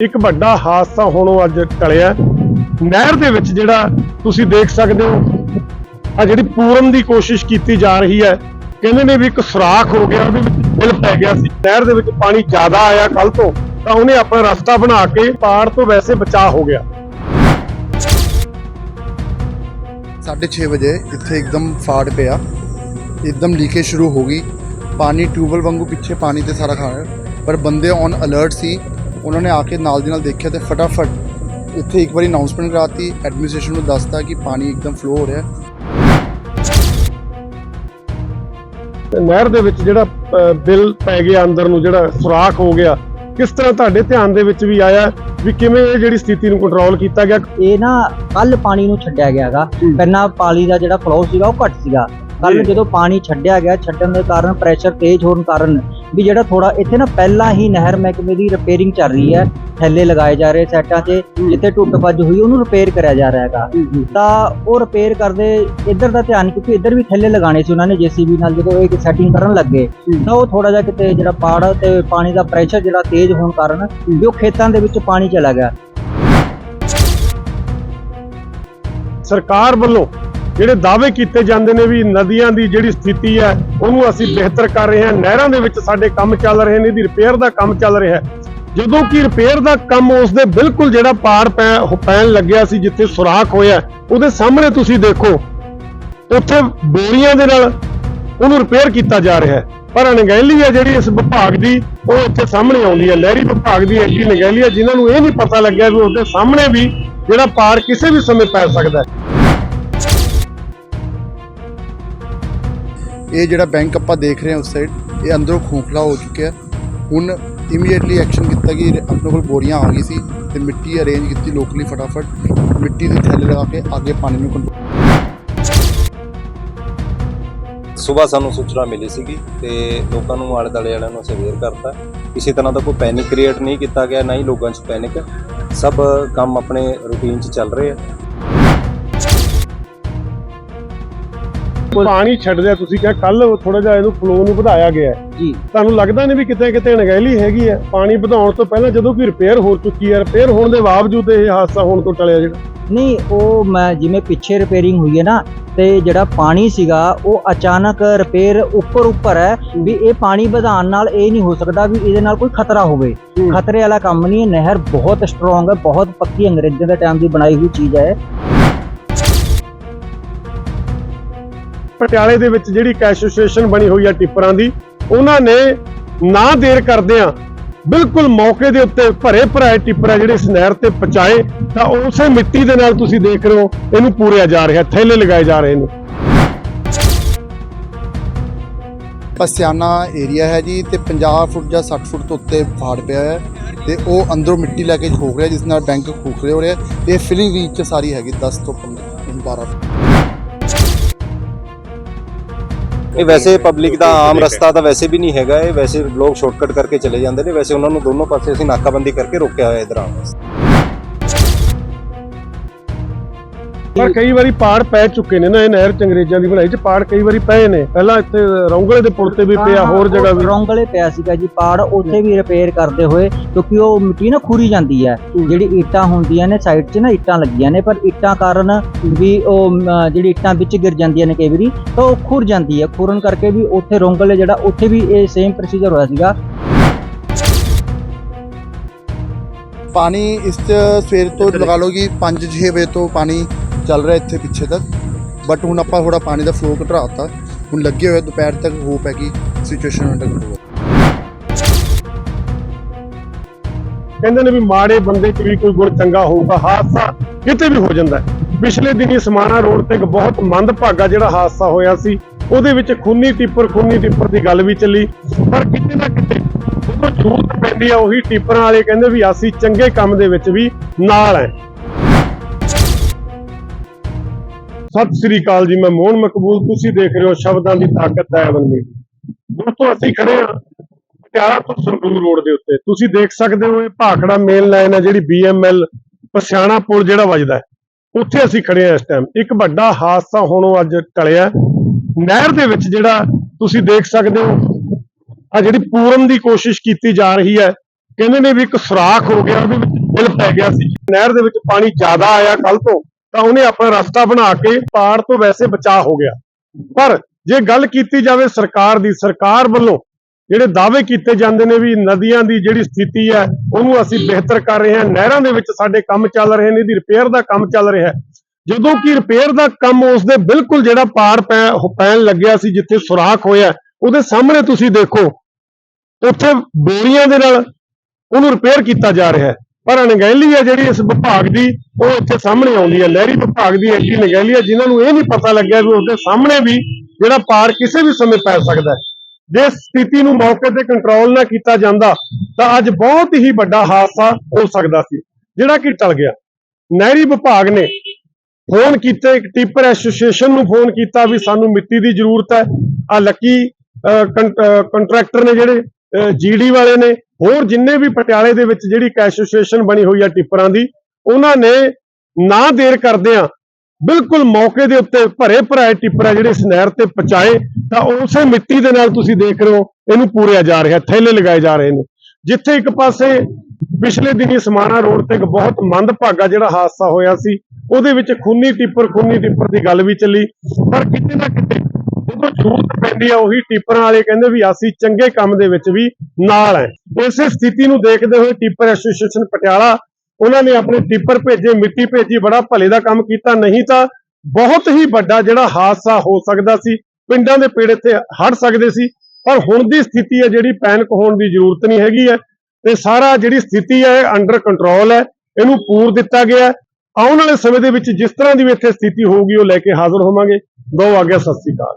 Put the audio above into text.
ਇੱਕ ਵੱਡਾ ਹਾਦਸਾ ਹੋਣੋਂ ਅੱਜ ਟਲਿਆ ਨਹਿਰ ਦੇ ਵਿੱਚ ਜਿਹੜਾ ਤੁਸੀਂ ਦੇਖ ਸਕਦੇ ਹੋ ਆ ਜਿਹੜੀ ਪੂਰਨ ਦੀ ਕੋਸ਼ਿਸ਼ ਕੀਤੀ ਜਾ ਰਹੀ ਹੈ, ਕਹਿੰਦੇ ਨੇ ਵੀ ਇੱਕ ਸੁਰਾਖ ਹੋ ਗਿਆ, ਉਹਦੇ ਵਿੱਚ ਬਿਲ ਪੈ ਗਿਆ ਸੀ। ਨਹਿਰ ਦੇ ਵਿੱਚ ਪਾਣੀ ਜ਼ਿਆਦਾ ਆਇਆ ਕੱਲ ਤੋਂ, ਤਾਂ ਉਹਨੇ ਆਪਣਾ ਰਸਤਾ ਬਣਾ ਕੇ ਪਾੜ ਤੋਂ ਵੈਸੇ ਬਚਾਅ ਹੋ ਗਿਆ। 6:30 ਵਜੇ ਇੱਥੇ ਇੱਕਦਮ ਫਾੜ ਪਿਆ। ਇੱਕਦਮ ਲੀਕੇਜ ਸ਼ੁਰੂ ਹੋ ਗਈ। ਪਾਣੀ ਟਿਊਬਲ ਵਾਂਗੂ ਪਿੱਛੇ ਪਾਣੀ ਤੇ ਸਾਰਾ ਖਾ ਰਿਹਾ। ਪਰ ਬੰਦੇ ਔਨ ਅਲਰਟ ਸੀ। ਉਹਨਾਂ ਨੇ ਆ ਕੇ ਨਾਲ ਦੀ ਨਾਲ ਦੇਖਿਆ ਤੇ ਫਟਾਫਟ ਇੱਥੇ ਇੱਕ ਵਾਰੀ ਅਨਾਉਂਸਮੈਂਟ ਕਰਾਤੀ। ਐਡਮਿਨਿਸਟ੍ਰੇਸ਼ਨ ਨੂੰ ਦੱਸਤਾ ਕਿ ਪਾਣੀ ਇੱਕਦਮ ਫਲੋ ਹੋ ਰਿਹਾ ਤੇ ਨਹਿਰ ਦੇ ਵਿੱਚ ਜਿਹੜਾ ਅ, ਬਿਲ ਪੈ ਗਿਆ ਅੰਦਰ ਨੂੰ ਜਿਹੜਾ ਸੁਰਾਖ ਹੋ ਗਿਆ ਕਿਸ ਤਰ੍ਹਾਂ ਤੁਹਾਡੇ ਧਿਆਨ ਦੇ ਵਿੱਚ ਵੀ ਆਇਆ ਵੀ ਕਿਵੇਂ ਇਹ ਜਿਹੜੀ ਸਥਿਤੀ ਨੂੰ ਕੰਟਰੋਲ ਕੀਤਾ ਗਿਆ? ਇਹ ਨਾ ਕੱਲ ਪਾਣੀ ਨੂੰ ਛੱਡਿਆ ਗਿਆਗਾ ਪਹਿਲਾਂ ਪਾਣੀ ਦਾ ਜਿਹੜਾ ਫਲੋ ਸੀਗਾ ਉਹ ਘੱਟ ਸੀਗਾ। ਕੱਲ ਜੀ। ਜਦੋਂ ਪਾਣੀ ਛੱਡਿਆ ਗਿਆ ਛੱਡਣ ਦੇ ਕਾਰਨ ਪ੍ਰੈਸ਼ਰ ਤੇਜ਼ ਹੋਣ ਕਾਰਨ ਵੀ ਜਿਹੜਾ ਥੋੜਾ ਇੱਥੇ ਨਾ ਪਹਿਲਾਂ ਹੀ ਨਹਿਰ ਮਹਿਕਮੇ ਦੀ ਰਿਪੇਅਰਿੰਗ ਚੱਲ ਰਹੀ ਹੈ ਥੈਲੇ ਲਗਾਏ ਜਾ ਰਹੇ ਸੈਟਾਂ 'ਤੇ ਜਿੱਥੇ ਟੁੱਟ ਭੱਜ ਹੋਈ ਉਹਨੂੰ ਰਿਪੇਅਰ ਕਰਿਆ ਜਾ ਰਿਹਾ ਹੈਗਾ। ਤਾਂ ਉਹ ਰਿਪੇਅਰ ਕਰਦੇ ਇੱਧਰ ਦਾ ਧਿਆਨ ਕਿਉਂਕਿ ਇੱਧਰ ਵੀ ਥੈਲੇ ਲਗਾਣੇ ਸੀ ਉਹਨਾਂ ਨੇ ਜੀਸੀਬੀ ਨਾਲ ਜਦੋਂ ਇਹ ਸੈਟਿੰਗ ਕਰਨ ਲੱਗੇ ਤਾਂ ਉਹ ਥੋੜਾ ਜਿਹਾ ਕਿਤੇ ਜਿਹੜਾ ਪਾੜ ਤੇ ਪਾਣੀ ਦਾ ਪ੍ਰੈਸ਼ਰ ਜਿਹੜਾ ਤੇਜ਼ ਹੋਣ ਕਾਰਨ ਵੀ ਉਹ ਖੇਤਾਂ ਦੇ ਵਿੱਚ ਪਾਣੀ ਚਲਾ ਗਿਆ। ਸਰਕਾਰ ਵੱਲੋਂ ਜਿਹੜੇ ਦਾਅਵੇ ਕੀਤੇ ਜਾਂਦੇ ਨੇ ਵੀ ਨਦੀਆਂ ਦੀ ਜਿਹੜੀ ਸਥਿਤੀ ਹੈ, ਉਹਨੂੰ ਅਸੀਂ ਬਿਹਤਰ ਕਰ ਰਹੇ ਹਾਂ। ਨਹਿਰਾਂ ਦੇ ਵਿੱਚ ਸਾਡੇ ਕੰਮ ਚੱਲ ਰਹੇ ਨੇ, ਇਹਦੀ ਰਿਪੇਅਰ ਦਾ ਕੰਮ ਚੱਲ ਰਿਹਾ ਹੈ। ਜਦੋਂ ਕਿ ਰਿਪੇਅਰ ਦਾ ਕੰਮ ਉਸ ਦੇ ਬਿਲਕੁਲ ਜਿਹੜਾ ਪਾੜ ਪੈ ਪੈਣ ਲੱਗਿਆ ਸੀ, ਜਿੱਥੇ ਸੁਰਾਖ ਹੋਇਆ, ਉਹਦੇ ਸਾਹਮਣੇ ਤੁਸੀਂ ਦੇਖੋ, ਉੱਥੇ ਬੋਰੀਆਂ ਦੇ ਨਾਲ ਉਹਨੂੰ ਰਿਪੇਅਰ ਕੀਤਾ ਜਾ ਰਿਹਾ ਹੈ। ਪਰ ਅਣਗਹਿਲੀ ਹੈ ਜਿਹੜੀ ਇਸ ਵਿਭਾਗ ਦੀ, ਉਹ ਇੱਥੇ ਸਾਹਮਣੇ ਆਉਂਦੀ ਹੈ। ਲਹਿਰੀ ਵਿਭਾਗ ਦੀ ਐਡੀ ਅਣਗਹਿਲੀ ਹੈ, ਜਿਨ੍ਹਾਂ ਨੂੰ ਇਹ ਨਹੀਂ ਪਤਾ ਲੱਗਿਆ ਵੀ ਉਸਦੇ ਸਾਹਮਣੇ ਵੀ ਜਿਹੜਾ ਪਾੜ ਕਿਸੇ ਵੀ ਸਮੇਂ ਪੈ ਸਕਦਾ ਹੈ। ਇਹ ਜਿਹੜਾ ਬੈਂਕ ਆਪਾਂ ਦੇਖ ਰਹੇ ਹਾਂ ਉਸ ਸਾਈਡ ਇਹ ਅੰਦਰੋਂ ਖੋਖਲਾ ਹੋ ਚੁੱਕਿਆ ਹੁਣ ਇਮੀਡੀਏਟਲੀ ਐਕਸ਼ਨ ਕੀਤਾ ਕਿ ਆਪਣੇ ਕੋਲ ਬੋਰੀਆਂ ਆ ਗਈ ਸੀ ਤੇ ਮਿੱਟੀ ਅਰੇਂਜ ਕੀਤੀ ਲੋਕਲੀ ਫਟਾਫਟ। ਮਿੱਟੀ ਦੇ ਥੈਲੇ ਲਗਾ ਕੇ ਅੱਗੇ ਪਾਣੀ ਨੂੰ ਕੰਟਰੋਲ ਸਵੇਰ ਸਾਨੂੰ ਸੂਚਨਾ ਮਿਲੀ ਸੀਗੀ ਤੇ ਲੋਕਾਂ ਨੂੰ ਆਲੇ ਦੁਆਲੇ ਵਾਲਿਆਂ ਨੂੰ ਅਸੀਂ ਅਵੇਅਰ ਕਰਤਾ। ਕਿਸੇ ਤਰ੍ਹਾਂ ਦਾ ਕੋਈ ਪੈਨਿਕ ਕ੍ਰੀਏਟ ਨਹੀਂ ਕੀਤਾ ਗਿਆ, ਨਾ ਹੀ ਲੋਕਾਂ 'ਚ ਪੈਨਿਕ ਸਭ ਕੰਮ ਆਪਣੇ ਰੂਟੀਨ 'ਚ ਚੱਲ ਰਹੇ ਆ। ਪਾਣੀ ਛੱਡਦਿਆ ਤੁਸੀਂ ਕਿਹਾ ਕੱਲ ਥੋੜਾ ਜਿਹਾ ਇਹਨੂੰ ਫਲੋ ਨੂੰ ਵਧਾਇਆ ਗਿਆ ਜੀ। ਤੁਹਾਨੂੰ ਲੱਗਦਾ ਨਹੀਂ ਵੀ ਕਿਤੇ ਕਿਤੇ ਅਣਗਹਿਲੀ ਹੈਗੀ ਹੈ? ਪਾਣੀ ਵਧਾਉਣ ਤੋਂ ਪਹਿਲਾਂ ਜਦੋਂ ਕੋਈ ਰਿਪੇਅਰ ਹੋ ਚੁੱਕੀ ਹੈ ਰਿਪੇਅਰ ਹੋਣ ਦੇ ਬਾਵਜੂਦ ਇਹ ਹਾਦਸਾ ਹੋਣ ਤੋਂ ਟਲਿਆ ਜਿਹੜਾ। ਨਹੀਂ ਉਹ ਮੈਂ ਜਿਵੇਂ ਪਿੱਛੇ ਰਿਪੇਅਰਿੰਗ ਹੋਈ ਹੈ ਨਾ ਤੇ ਜਿਹੜਾ ਪਾਣੀ ਸੀਗਾ ਉਹ ਅਚਾਨਕ ਰਿਪੇਅਰ ਉੱਪਰ ਉੱਪਰ ਹੈ ਵੀ ਇਹ ਪਾਣੀ ਵਧਾਉਣ ਨਾਲ ਇਹ ਨਹੀਂ ਹੋ ਸਕਦਾ ਵੀ ਇਹਦੇ ਨਾਲ ਕੋਈ ਖਤਰਾ ਹੋਵੇ। ਖਤਰੇ ਵਾਲਾ ਕੰਮ ਨਹੀਂ ਹੈ ਨਹਿਰ ਬਹੁਤ ਸਟਰੋਂਗ ਹੈ ਬਹੁਤ ਪੱਕੀ ਅੰਗਰੇਜ਼ਾਂ ਦੇ ਟਾਈਮ ਦੀ ਬਣਾਈ ਹੋਈ ਚੀਜ਼ ਹੈ। ਪਟਿਆਲੇ ਦੇ ਵਿੱਚ ਜਿਹੜੀ ਕੈਸ਼ ਐਸੋਸੀਏਸ਼ਨ ਬਣੀ ਹੋਈ ਹੈ ਟਿੱਪਰਾਂ ਦੀ, ਉਹਨਾਂ ਨੇ ਨਾ ਦੇਰ ਕਰਦਿਆਂ ਬਿਲਕੁਲ ਮੌਕੇ ਦੇ ਉੱਤੇ ਭਰੇ ਭਰਾਏ ਟਿੱਪਰ ਆ ਜਿਹੜੇ ਇਸ ਨਹਿਰ ਤੇ ਪਹੁੰਚਾਏ, ਤਾਂ ਉਸੇ ਮਿੱਟੀ ਦੇ ਨਾਲ ਤੁਸੀਂ ਦੇਖ ਰਹੇ ਹੋ, ਇਹਨੂੰ ਪੂਰਿਆ ਜਾ ਰਿਹਾ, ਥੈਲੇ ਲਗਾਏ ਜਾ ਰਹੇ ਨੇ। ਪਸਿਆਨਾ ਏਰੀਆ ਹੈ ਜੀ, ਤੇ 50 ਫੁੱਟ ਜਾਂ 60 ਫੁੱਟ ਤੋਂ ਉੱਤੇ ਫਾੜ ਪਿਆ ਹੈ, ਤੇ ਉਹ ਅੰਦਰੋਂ ਮਿੱਟੀ ਲੈ ਕੇ ਖੋਖ ਰਿਹਾ, ਜਿਸ ਨਾਲ ਬੈਂਕ ਖੋਖਰੇ ਹੋ ਰਿਹਾ ਤੇ ਫਿਲਿੰਗ ਰੀਚ ਚ ਸਾਰੀ ਹੈਗੀ 10 ਤੋਂ 15 12 ਇਹ ਵੈਸੇ ਪਬਲਿਕ ਦਾ ਆਮ ਰਸਤਾ ਤਾਂ ਵੈਸੇ ਵੀ ਨਹੀਂ ਹੈਗਾ ਇਹ। ਵੈਸੇ ਲੋਕ ਸ਼ਾਰਟਕਟ ਕਰਕੇ ਚਲੇ ਜਾਂਦੇ ਨੇ। ਵੈਸੇ ਉਹਨਾਂ ਨੂੰ ਦੋਨੋਂ ਪਾਸੇ ਅਸੀਂ ਨਾਕਾਬੰਦੀ ਕਰਕੇ ਰੋਕਿਆ ਹੋਇਆ ਇਧਰ ਆਉਣ ਵਾਸਤੇ। ਪਰ ਕਈ ਵਾਰੀ ਪਾੜ ਪੈ ਚੁੱਕੇ ਨੇ ਨਾ ਇਹ ਨਹਿਰ ਚ ਅੰਗਰੇਜ਼ਾਂ ਦੀ ਬਣਾਈ ਚ ਪਾੜ ਕਈ ਵਾਰੀ ਪਏ ਨੇ। ਪਹਿਲਾਂ ਇੱਥੇ ਰੌਂਗਲੇ ਦੇ ਪੁਲ ਤੇ ਵੀ ਪਿਆ ਹੋਰ ਜਗ੍ਹਾ ਵੀ। ਰੌਂਗਲੇ ਪਿਆ ਸੀਗਾ ਜੀ ਪਾੜ ਉੱਥੇ ਵੀ ਰਿਪੇਅਰ ਕਰਦੇ ਹੋਏ ਕਿਉਂਕਿ ਉਹ ਮਿੱਟੀ ਨਾ ਖੁਰੀ ਜਾਂਦੀ ਹੈ। ਜਿਹੜੀ ਇੱਟਾਂ ਹੁੰਦੀਆਂ ਨੇ ਸਾਈਡ 'ਚ ਨਾ ਇੱਟਾਂ ਲੱਗੀਆਂ ਨੇ ਪਰ ਇੱਟਾਂ ਕਾਰਨ ਵੀ ਉਹ ਜਿਹੜੀ ਇੱਟਾਂ ਵਿੱਚ ਗਿਰ ਜਾਂਦੀਆਂ ਨੇ ਕਈ ਵਾਰੀ ਤਾਂ ਉਹ ਖੁਰ ਜਾਂਦੀ ਹੈ। ਖੁਰਨ ਕਰਕੇ ਵੀ ਉੱਥੇ ਰੌਂਗਲੇ ਜਿਹੜਾ ਉੱਥੇ ਵੀ ਇਹ ਸੇਮ ਪ੍ਰੋਸੀਜਰ ਹੋਇਆ ਸੀਗਾ। ਪਾਣੀ ਇਸ 'ਚ ਸਵੇਰ ਤੋਂ ਲਗਾ ਲਓ ਕਿ 5-6 ਵਜੇ ਤੋਂ ਪਾਣੀ ਚੱਲ ਰਿਹਾ ਇੱਥੇ ਪਿੱਛੇ ਤੱਕ। ਬਟ ਹੁਣ ਆਪਾਂ ਥੋੜਾ ਪਾਣੀ ਦਾ ਫਲੋ ਘਟਾਤਾ ਹੁਣ ਲੱਗੇ ਹੋਏ ਦੁਪਹਿਰ ਤੱਕ ਹੋਪ ਹੈ ਕਿ ਸਿਚੁਏਸ਼ਨ ਅੰਡਰ ਕੰਟਰੋਲ ਕਹਿੰਦੇ ਨੇ ਵੀ ਮਾੜੇ ਬੰਦੇ 'ਚ ਵੀ ਕੋਈ ਗੁਣ ਚੰਗਾ ਹੋਊਗਾ, ਹਾਦਸਾ ਕਿਤੇ ਵੀ ਹੋ ਜਾਂਦਾ ਪਿਛਲੇ ਦਿਨੀ ਸਮਾਣਾ ਰੋਡ ਤੇ ਇੱਕ ਬਹੁਤ ਮੰਦਭਾਗਾ ਜਿਹੜਾ ਹਾਦਸਾ ਹੋਇਆ ਸੀ, ਉਹਦੇ ਵਿੱਚ ਖੂਨੀ ਟਿੱਪਰ ਖੂਨੀ ਟਿੱਪਰ ਦੀ ਗੱਲ ਵੀ ਚੱਲੀ। ਪਰ ਕਿਤੇ ਨਾ ਕਿਤੇ ਜਦੋਂ ਜ਼ਰੂਰਤ ਪੈਂਦੀ ਆ, ਉਹੀ ਟਿੱਪਰਾਂ ਵਾਲੇ ਕਹਿੰਦੇ ਵੀ ਅਸੀਂ ਚੰਗੇ ਕੰਮ ਦੇ ਵਿੱਚ ਵੀ ਨਾਲ ਹੈ। ਸਤਿ ਸ੍ਰੀ ਅਕਾਲ ਜੀ, ਮੈਂ ਮੋਹਨ ਮਕਬੂਲ, ਤੁਸੀਂ ਦੇਖ ਰਹੇ ਹੋ ਸ਼ਬਦਾਂ ਦੀ ਤਾਕਤ ਹੈ ਬਨਮੀ ਦੋਸਤੋ ਅਸੀਂ ਖੜੇ ਹਾਂ ਪਟਿਆਲਾ ਤੋਂ ਸੰਗਰੂਰ ਰੋਡ ਦੇ ਉੱਤੇ। ਤੁਸੀਂ ਦੇਖ ਸਕਦੇ ਹੋ ਇਹ ਭਾਖੜਾ ਮੇਨ ਲਾਈਨ ਹੈ ਜਿਹੜੀ BML ਪਸਿਆਣਾ ਪੁਲ ਜਿਹੜਾ ਵੱਜਦਾ ਉੱਥੇ ਅਸੀਂ ਖੜੇ ਹਾਂ ਇਸ ਟਾਈਮ ਇੱਕ ਵੱਡਾ ਹਾਦਸਾ ਹੋਣੋਂ ਅੱਜ ਟਲਿਆ ਨਹਿਰ ਦੇ ਵਿੱਚ ਜਿਹੜਾ ਤੁਸੀਂ ਦੇਖ ਸਕਦੇ ਹੋ ਆ ਜਿਹੜੀ ਪੂਰਨ ਦੀ ਕੋਸ਼ਿਸ਼ ਕੀਤੀ ਜਾ ਰਹੀ ਹੈ, ਕਹਿੰਦੇ ਨੇ ਵੀ ਇੱਕ ਸੁਰਾਖ ਹੋ ਗਿਆ, ਉਹਦੇ ਵਿੱਚ ਦਿਲ ਪੈ ਗਿਆ ਸੀ। ਨਹਿਰ ਦੇ ਵਿੱਚ ਪਾਣੀ ਜ਼ਿਆਦਾ ਆਇਆ ਕੱਲ ਤੋਂ। ਤਾਂ ਉਹਨੇ ਆਪਣਾ ਰਸਤਾ ਬਣਾ ਕੇ ਪਾੜ ਤੋਂ ਵੈਸੇ ਬਚਾਅ ਹੋ ਗਿਆ। ਪਰ ਜੇ ਗੱਲ ਕੀਤੀ ਜਾਵੇ ਸਰਕਾਰ ਦੀ, ਸਰਕਾਰ ਵੱਲੋਂ ਜਿਹੜੇ ਦਾਅਵੇ ਕੀਤੇ ਜਾਂਦੇ ਨੇ ਵੀ ਨਦੀਆਂ ਦੀ ਜਿਹੜੀ ਸਥਿਤੀ ਹੈ, ਉਹਨੂੰ ਅਸੀਂ ਬਿਹਤਰ ਕਰ ਰਹੇ ਹਾਂ, ਨਹਿਰਾਂ ਦੇ ਵਿੱਚ ਸਾਡੇ ਕੰਮ ਚੱਲ ਰਹੇ ਨੇ, ਇਹਦੀ ਰਿਪੇਅਰ ਦਾ ਕੰਮ ਚੱਲ ਰਿਹਾ ਜਦੋਂ ਕਿ ਰਿਪੇਅਰ ਦਾ ਕੰਮ ਉਸ ਦੇ ਬਿਲਕੁਲ ਜਿਹੜਾ ਪਾੜ ਪੈ ਪੈਣ ਲੱਗਿਆ ਸੀ, ਜਿੱਥੇ ਸੁਰਾਖ ਹੋਇਆ ਉਹਦੇ ਸਾਹਮਣੇ ਤੁਸੀਂ ਦੇਖੋ, ਉੱਥੇ ਬੋਰੀਆਂ ਦੇ ਨਾਲ ਉਹਨੂੰ ਰਿਪੇਅਰ ਕੀਤਾ ਜਾ ਰਿਹਾ ਹੈ। ਪਰ ਅਣਗਹਿਲੀ ਹੈ ਜਿਹੜੀ ਇਸ ਵਿਭਾਗ ਦੀ, ਉਹ ਇੱਥੇ ਸਾਹਮਣੇ ਆਉਂਦੀ ਹੈ। ਲਹਿਰੀ ਵਿਭਾਗ ਦੀ ਐਡੀ ਅਣਗਹਿਲੀ ਹੈ ਜਿਨ੍ਹਾਂ ਨੂੰ ਇਹ ਨਹੀਂ ਪਤਾ ਲੱਗਿਆ ਵੀ ਉਸਦੇ ਸਾਹਮਣੇ ਵੀ ਜਿਹੜਾ ਪਾਰ ਕਿਸੇ ਵੀ ਸਮੇਂ ਪੈ ਸਕਦਾ ਹੈ। ਜੇ ਸਥਿਤੀ ਨੂੰ ਮੌਕੇ ਤੇ ਕੰਟਰੋਲ ਨਾ ਕੀਤਾ ਜਾਂਦਾ, ਤਾਂ ਅੱਜ ਬਹੁਤ ਹੀ ਵੱਡਾ ਹਾਦਸਾ ਹੋ ਸਕਦਾ ਸੀ, ਜਿਹੜਾ ਕਿ ਟਲ ਗਿਆ। ਨਹਿਰੀ ਵਿਭਾਗ ਨੇ ਫੋਨ ਕੀਤੇ ਟਿੱਪਰ ਐਸੋਸੀਏਸ਼ਨ ਨੂੰ ਫੋਨ ਕੀਤਾ ਵੀ ਸਾਨੂੰ ਮਿੱਟੀ ਦੀ ਜ਼ਰੂਰਤ ਹੈ। ਆ ਲੱਕੀ ਕੰਟਰੈਕਟਰ ਨੇ ਜਿਹੜੇ ਜੀਡੀ ਵਾਲੇ ਨੇ ਹੋਰ ਜਿੰਨੇ ਵੀ ਪਟਿਆਲੇ ਦੇ ਵਿੱਚ ਜਿਹੜੀ ਇੱਕ ਐਸੋਸੀਏਸ਼ਨ ਬਣੀ ਹੋਈ ਆ ਟਿੱਪਰਾਂ ਦੀ, ਉਹਨਾਂ ਨੇ ਨਾ ਦੇਰ ਕਰਦਿਆਂ ਬਿਲਕੁਲ ਮੌਕੇ ਦੇ ਉੱਤੇ ਭਰੇ ਭਰਾਏ ਟਿੱਪਰ ਜਿਹੜੇ ਇਸ ਨਹਿਰ ਤੇ ਪਹੁੰਚਾਏ, ਤਾਂ ਉਸੇ ਮਿੱਟੀ ਦੇ ਨਾਲ ਤੁਸੀਂ ਦੇਖ ਰਹੇ ਹੋ, ਇਹਨੂੰ ਪੂਰਿਆ ਜਾ ਰਿਹਾ, ਥੈਲੇ ਲਗਾਏ ਜਾ ਰਹੇ ਨੇ। ਜਿੱਥੇ ਇੱਕ ਪਾਸੇ ਪਿਛਲੇ ਦਿਨੀ ਸਮਾਣਾ ਰੋਡ ਤੇ ਇੱਕ ਬਹੁਤ ਮੰਦਭਾਗਾ ਜਿਹੜਾ ਹਾਦਸਾ ਹੋਇਆ ਸੀ, ਉਹਦੇ ਵਿੱਚ ਖੂਨੀ ਟਿੱਪਰ ਖੂਨੀ ਟਿੱਪਰ ਦੀ ਗੱਲ ਵੀ ਚੱਲੀ, ਪਰ ਕਿਤੇ ਨਾ ਕਿਤੇ ਉਦੋਂ ਜ਼ਰੂਰਤ ਪੈਂਦੀ ਆ, ਉਹੀ ਟਿੱਪਰਾਂ ਵਾਲੇ ਕਹਿੰਦੇ ਵੀ ਅਸੀਂ ਚੰਗੇ ਕੰਮ ਦੇ ਵਿੱਚ ਵੀ ਨਾਲ ਹੈ ਇਸੇ ਸਥਿਤੀ ਨੂੰ ਦੇਖਦੇ ਹੋਏ ਟਿੱਪਰ ਐਸੋਸੀਏਸ਼ਨ ਪਟਿਆਲਾ, ਉਹਨਾਂ ਨੇ ਆਪਣੇ ਟਿੱਪਰ ਭੇਜੇ, ਮਿੱਟੀ ਭੇਜੀ, ਬੜਾ ਭਲੇ ਦਾ ਕੰਮ ਕੀਤਾ। ਨਹੀਂ ਤਾਂ ਬਹੁਤ ਹੀ ਵੱਡਾ ਜਿਹੜਾ ਹਾਦਸਾ ਹੋ ਸਕਦਾ ਸੀ, ਪਿੰਡਾਂ ਦੇ ਪੇੜ ਇੱਥੇ ਹੜ ਸਕਦੇ ਸੀ, ਪਰ ਹੁਣ ਦੀ ਸਥਿਤੀ ਹੈ ਜਿਹੜੀ ਪੈਨਿਕ ਹੋਣ ਦੀ ਜ਼ਰੂਰਤ ਨਹੀਂ ਹੈਗੀ ਹੈ ਤੇ ਸਾਰਾ ਜਿਹੜੀ ਸਥਿਤੀ ਹੈ ਅੰਡਰ ਕੰਟਰੋਲ ਹੈ, ਇਹਨੂੰ ਪੂਰ ਦਿੱਤਾ ਗਿਆ ਆਉਣ ਵਾਲੇ ਸਮੇਂ ਦੇ ਵਿੱਚ ਜਿਸ ਤਰ੍ਹਾਂ ਦੀ ਵੀ ਇੱਥੇ ਸਥਿਤੀ ਹੋਊਗੀ, ਉਹ ਲੈ ਕੇ ਹਾਜ਼ਰ ਹੋਵਾਂਗੇ। ਦੋ ਆਗਿਆ ਸਤਿ ਸ੍ਰੀ ਅਕਾਲ।